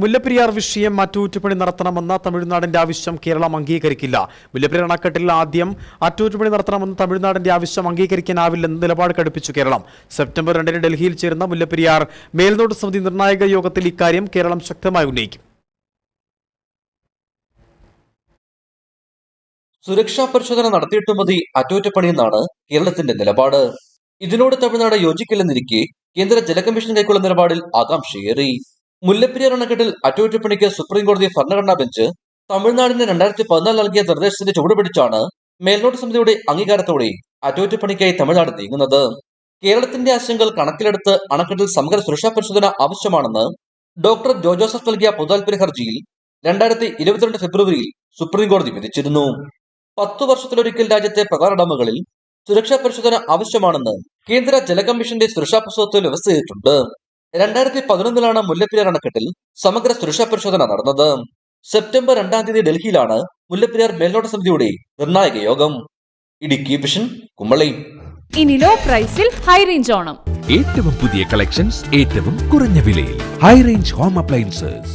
മുല്ലപ്പെരിയാർ വിഷയം അറ്റകുറ്റപ്പണി നടത്തണമെന്ന തമിഴ്നാടിന്റെ ആവശ്യം കേരളം അംഗീകരിക്കില്ല. മുല്ലപ്പെരിയാർ അണക്കെട്ടിൽ ആദ്യം അറ്റകുറ്റപ്പണി നടത്തണമെന്ന തമിഴ്നാടിന്റെ ആവശ്യം അംഗീകരിക്കാനാവില്ലെന്ന് നിലപാട് കടുപ്പിച്ചു കേരളം. സെപ്റ്റംബർ രണ്ടിന് ഡൽഹിയിൽ ചേരുന്ന മുല്ലപ്പെരിയാർ മേൽനോട്ട സമിതി നിർണായക യോഗത്തിൽ ഇക്കാര്യം കേരളം ശക്തമായി ഉന്നയിക്കും. സുരക്ഷാ പരിശോധന നടത്തിയിട്ട് മതി. അറ്റകുറ്റപ്പണിയെന്നാണ് കേരളത്തിന്റെ നിലപാട്. ഇതിനോട് തമിഴ്നാട് യോജിക്കില്ലെന്നിരിക്കെ കേന്ദ്ര ജലകമ്മീഷൻ കൈക്കുള്ള നിലപാടിൽ ആകാംക്ഷയേറി. മുല്ലപ്പെരിയാർ അണക്കെട്ടിൽ അറ്റകുറ്റപ്പണിക്ക് സുപ്രീംകോടതി ഭരണഘടനാ ബെഞ്ച് തമിഴ്നാടിന് രണ്ടായിരത്തി പതിനാല് നൽകിയ നിർദ്ദേശത്തിന്റെ ചുവടുപിടിച്ചാണ് മേൽനോട്ട സമിതിയുടെ അംഗീകാരത്തോടെ അറ്റകുറ്റപ്പണിക്കായി തമിഴ്നാട് നീങ്ങുന്നത്. കേരളത്തിന്റെ ആശങ്കകൾ കണക്കിലെടുത്ത് അണക്കെട്ടിൽ സമഗ്ര സുരക്ഷാ പരിശോധന ആവശ്യമാണെന്ന് ഡോക്ടർ ജോ ജോസഫ് നൽകിയ പൊതുതാൽപര്യ ഹർജിയിൽ രണ്ടായിരത്തി ഇരുപത്തിരണ്ട് ഫെബ്രുവരിയിൽ സുപ്രീംകോടതി വിധിച്ചിരുന്നു. പത്തു വർഷത്തിലൊരിക്കൽ രാജ്യത്തെ പ്രധാന ഡാമുകളിൽ സുരക്ഷാ പരിശോധന ആവശ്യമാണെന്ന് കേന്ദ്ര ജലകമ്മീഷന്റെ സുരക്ഷാ പുസ്തകത്തിൽ വ്യവസ്ഥ ചെയ്തിട്ടുണ്ട് രണ്ടായിരത്തി പതിനൊന്നിലാണ് മുല്ലപ്പെരിയാർ അണക്കെട്ടിൽ സമഗ്ര സുരക്ഷാ പരിശോധന നടന്നത്. സെപ്റ്റംബർ രണ്ടാം തീയതി ഡൽഹിയിലാണ് മുല്ലപ്പെരിയാർ മേൽനോട്ട സമിതിയുടെ നിർണായക യോഗം. ഇടുക്കി വിഷൻ കുമ്മളി ഇനി ലോ പ്രൈസിൽ ഹൈ റേഞ്ച് ഓണം. ഏറ്റവും പുതിയ കളക്ഷൻസ് ഏറ്റവും കുറഞ്ഞ വിലയിൽ. High range home appliances